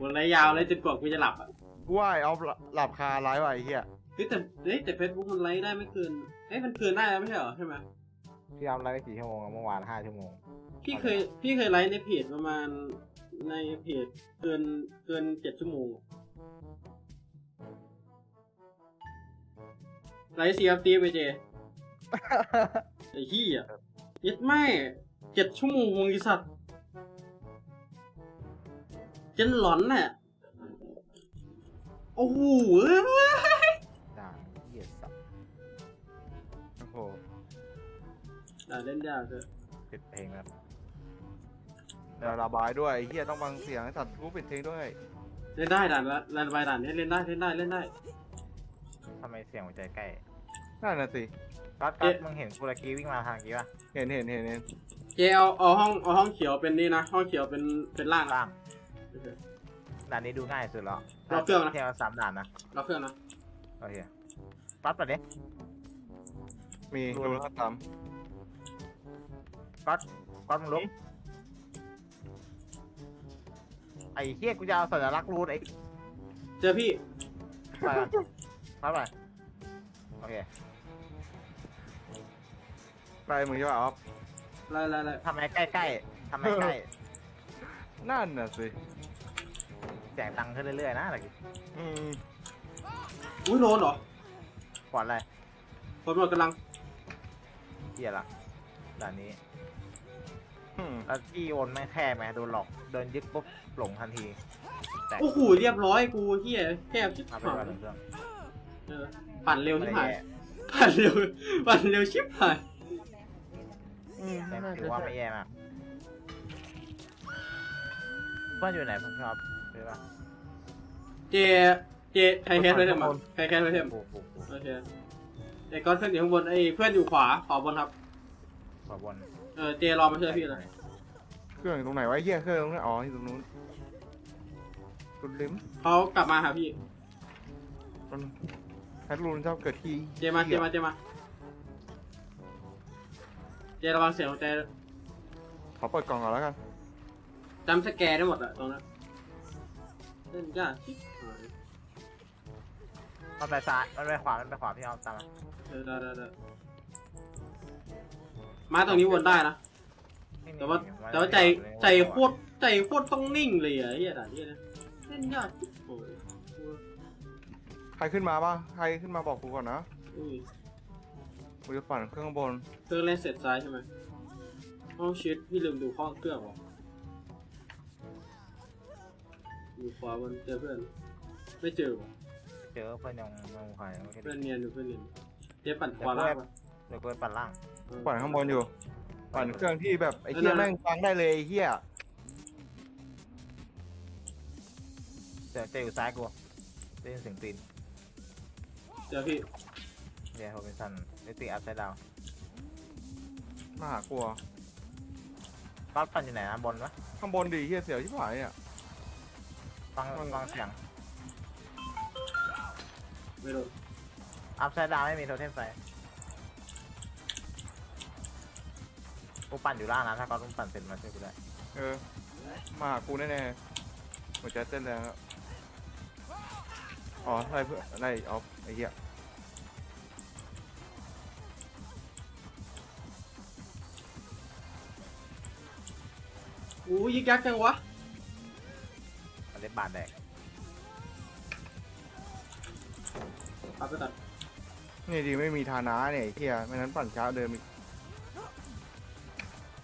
วนไรยาวเลยจนกว่ากูจะหลับอะกูว่าไอ้ออฟหลับคาไลฟ์ว่ะไอ้เหี้ยเฮ้ยแต่เฮ้ยแต่เฟซบุ๊กมันไลฟ์ได้ไม่เกินเอ้ยมันเกินได้แล้วไม่ใช่เหรอใช่ไหมพี่เอาไลฟ์ไปกี่ชั่วโมงอะเมื่อวานห้าชั่วโมง พี่เคยพี่เคยไลฟ์ในเพจประมาณในเพจเกินเกินเจ็ดชั่วโมงอะไลฟ์ซีอัพตีไปเจไอ้ขี้อะยัดไม่เจ็ดชั่วโมงไอีสัตว์ จนหลอนน่ะ โอ้โหเอ้ยด่าเหยียดสับโอ้โหด่าเล่นยากเลยปิดเพลงแล้วเดี๋ยวระบายด้วยไอ้เหี้ยต้องฟังเสียงไอ้สัตว์กูปิดเพลงด้วยเล่นได้ด่านละด่านไปด่านนี้เล่นได้เล่นได้เล่นได้ ทำไมเสียงหัวใจใกล้นั่นน่ะสิก๊อตก๊อเอ๊ะตมึงเห็นกุลกีวิ่งมาทางกี้ป่ะเห็นเห็นเห็นเห็นเจเอาเอาห้องเอาห้องเขียวเป็นนี่นะห้องเขียวเป็นเป็นล่างล่าง ด่านนี้ดูง่ายสุดแล้วเราเครื่องนะเที่ยวสามด่านนะเราเครื่องนะโอเคก๊อตไปดิมีโดูแล้วตามก๊อตก๊อตมึงลุกไอ้เฮียกูจะเอาสัญลักษณ์รูดไอ้เจอพี่ไปก่อนก๊อตไปโอเคใกล้มึงใช่ป่ะออฟไรอะไรอะไรทำไมใกล้ๆทำไมใกล้นั่นน่ะสิ เสียงดังขึ้นเรื่อยๆนะตะกี้อืมอุ้ยโดนเหรอขวานอะไรคนหมดกำลังเฮียละด่านนี้อืมแล้วที่โอนไม่งแค่ไหมโดนหลอกเดินยึดปุ๊บหลงทันทีแต่โอ้โหเรียบร้อยกูเฮียแคบชิบเอาหาไปยก่อนเครื่องเออปั่นเร็วไม่ชิบได้หายแย่ปั่นเร็วปั่นเร็วชิบหายอืมแต่น่าถืจะอว่าใช่ไม่แย่มาก เพื่อนอยู่ไหนผมชอบใช่ปะเจ เจใครแคสไว้เถอะมั้งใครแคสไว้เถอะโอ้โหโอเคไอ้ก้อนเพื่อนอยู่ข้างบนไอ้เพื่อนอยู่ขวาขวาบนครับ ขอบนเออเจรอมาช่วยพี่เลยเครื่องอยู่ตรงไหนวะไอ้เหี้ยเครื่องตรงนั้นอ๋ออยู่ตรงนู้นคุณลิมเขากลับมาหาพี่ มันแพทรูนชอบเกิดที่เจมาเจมาเจมา เจระวังเสียงของเจขอเปิดกล่องก่อนแล้วกัน จำสแกร์ได้หมดอะตรงนั้นเล่นยากชิบหายมันไปซ้ายมันไปขวา มันไปขวาพี่เอาตามมาเออได้ได้ได้มาตรงนี้วนได้นะ ไม่มีแต่ว่ามันแต่ว่าใจไม่มีใจโคตรใจโคตรต้องนิ่งเลยอะไอ้เหี้ยด่านนี้นะเล่นยากชิบโอ้ยใครขึ้นมาบ้างใครขึ้นมาบอกกูก่อนนะอุ้ยกูจะปั่นเครื่องข้างบนเครื่องเล่นเสร็จซ้ายใช่ไหมห้องชิดพี่ลืมดูห้องเครื่องวะ อยู่ขวาบนเจอเพื่อน ไม่เจอวะเจอเพื่อนยังไม่ใครไม่เพื่ได้อนเนียนอยู่เพื่อนเนียนเจ๊ปั่นขวาล่างปะเดี๋ยวกูไปปั่นล่างเออปั่นข้างบนอยู่ ปั่นเครื่องที่แบบไอ้เหี้ยนั่นน่ะแม่งฟังได้เลยไอ้เหี้ยเจอเจออยู่ซ้ายกูได้ยินเสียงตีนเจอพี่เดี๋ยวโรบินสันนิติอัพไซด์ดาวมาหากูอะก๊อตปั่นอยู่ไหนนะบนปะข้างบนดีเหี้ยเสียวชิบหายเนี่ย ฟังฟังเสียง ไม่โดนอัพไซด์ดาวไม่มีโทเทมไฟกูปั่นอยู่ล่างนะ ถ้าก๊อตมึงปั่นเสร็จมาช่วยกูได้เออ มาหากูแน่ๆหัวใจเต้นแรงแล้วอ๋อไล่เพื่อนไล่ออฟไอ้เหี้ยอู้ยิกยักจังวะมัน เล็บบาดแดกปัดไปตัดนี่ดีไม่มีทานาเนี่ยไอ้เหี้ยไม่นั้นปั่นช้าเดิมอีก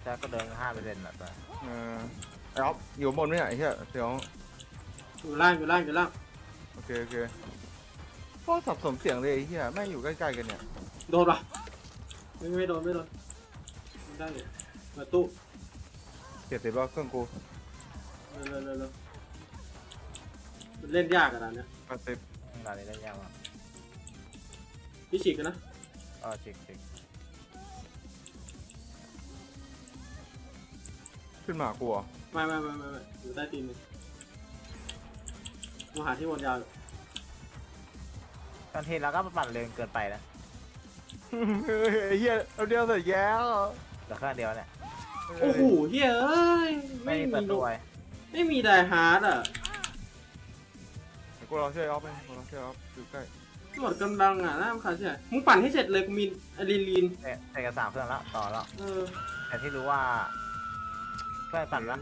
แต่ก็เดินห้าเปอร์เซ็นต์อะตัวเออไอ้ออฟอยู่บนไหมเนี่ยไอ้เหี้ยเสียวอยู่ล่างอยู่ล่างอยู่ล่างโอเคโอเคก็สับสนเสียงเลยไอ้เหี้ยแม่งอยู่ใกล้ๆกันเนี่ยโดนปะไม่ไม่โดนไม่โดนไม่ได้อยู่มาตู้เจ็ดสิบแล้วเครื่องกูเร็วเร็วเร็วเร็ว มันเล่นยากอะด่านเนี้ยแปดสิบด่านนี้ได้ยากมากพี่ฉีกกันนะเออจิกจิกขึ้นมาหากูเหรอไม่ไม่ไม่ไม่ไม่อยู่ใต้ตีนมึงมาหาที่วนยาวอยู่ตอนทีเราก็ปั่นเร็วเกินไปนะเฮ้ยไอ้เหี้ยเอาเดียวเสร็จแล้วเหลือเครื่องเดียวเนี่ยโอ้โหเฮ้ยเอ้ยไม่ไม่มีมีเปิดโนตัวไม่มีไดฮาร์ดอะ กูรอช่วยออฟไหมกูรอช่วยออฟอยู่ใกล้หมดกำลังอะน่ารำคาญใช่ไหมมึงปั่นให้เสร็จเลยกูมีอะดรีนาลีนเอ๊ะใส่กระสามเครื่องแล้วต่อแล้วเออแต่ที่รู้ว่าเพื่อนปั่นละ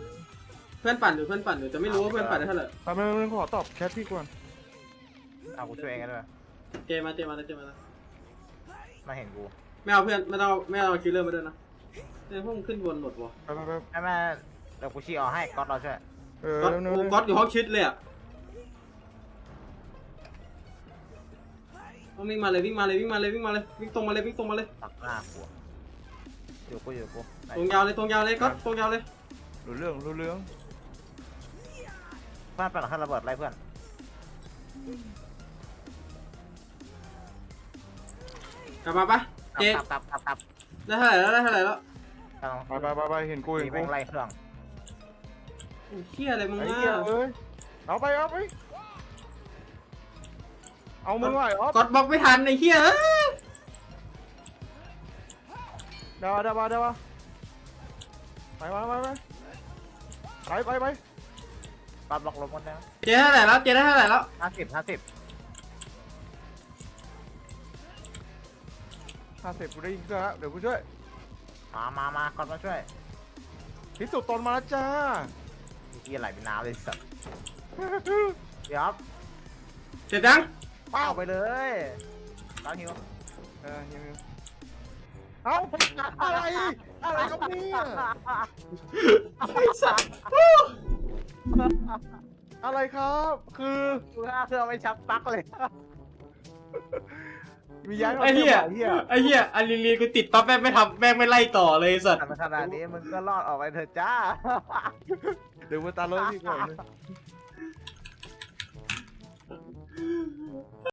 เพื่อนปั่นอยู่เพื่อนปั่นอยู่แต่ไม่รู้ว่าเพื่อนปั่นได้เท่าไหร่ทำไมมึงขอตอบแชทพี่ก่อนเอากูช่วยเองกันด้วยเจมาเจมาแล้วเจมาแล้วมาเห็นกูไม่เอาเพื่อนไม่ต้องไม่เอาคิลเลอร์มาด้วยนะเนี่ยพวกมึงขึ้นบนหมดวะไปไปไปแม่แม่เดี๋ยวกูชี้ออกให้ก๊อตเราช่วยเออก๊อตเร็วโอ้ๆก๊อตอยู่ห้องชิดเลยอะ ต้องวิ่งมาเลยวิ่งมาเลยวิ่งมาเลยวิ่งมาเลยวิ่งตรงมาเลยวิ่งตรงมาเลยตักหน้ากูอยู่กูอยู่กูไหนตรงยาวเลยตรงยาวเลยก๊อตตรงยาวเลยรู้เรื่องรู้เรื่องเพื่อนปั่นขึ้นระเบิดไล่เพื่อนกลับมาปะเจตับตับตับตับได้เท่าไหร่แล้วได้เท่าไหร่แล้วตับไปไปไปไปเห็นกูเห็มีนแม่กูงไล่เครื่องโอ้เฮียอะไรมึงไอ้อะเหี้ยเอ้ยเอาไปเอาไป เอามึงไหวออฟก๊อตบล็อกไม่ทันไอ้เฮียเอ้ยเดี๋ยวเดี๋ยวเดี๋ยวไปไปไปไปไปไปไปก๊อตบล็อกลมกันนะเจได้เท่าไหร่แล้วเจได้เท่าไหร่แล้วห้าสิบห้าสิบห้าสิบกูได้ยิงเครื่องแล้วเดี๋ยวกูช่วยมามามาก๊อตมาช่วยพิสูจน์ตนมาแล้วจ้ามีที่ไหลเป็นน้ำเลยสัตว์ เดี๋ยวเสร็จยัง เอาไปเลยตอนหิวเออหิวหิวเอาอะไร อะไรครับเนี่ยไอ้สัสอะไรครับ คือกูห้าเครื่องไม่ชักปลั๊กเลยมีย้ายไอ้เหี้ยเหี้ยไอ้เหี้ยอันลีลีกูติดปั๊บแม่งไม่ทำแม่งไม่ไล่ต่อเลยไอ้สัตว์ขนาดนี้มึงก็รอดออกไปเถอะจ้าเดี๋ยวมาตาลดพี่ก่อนเลย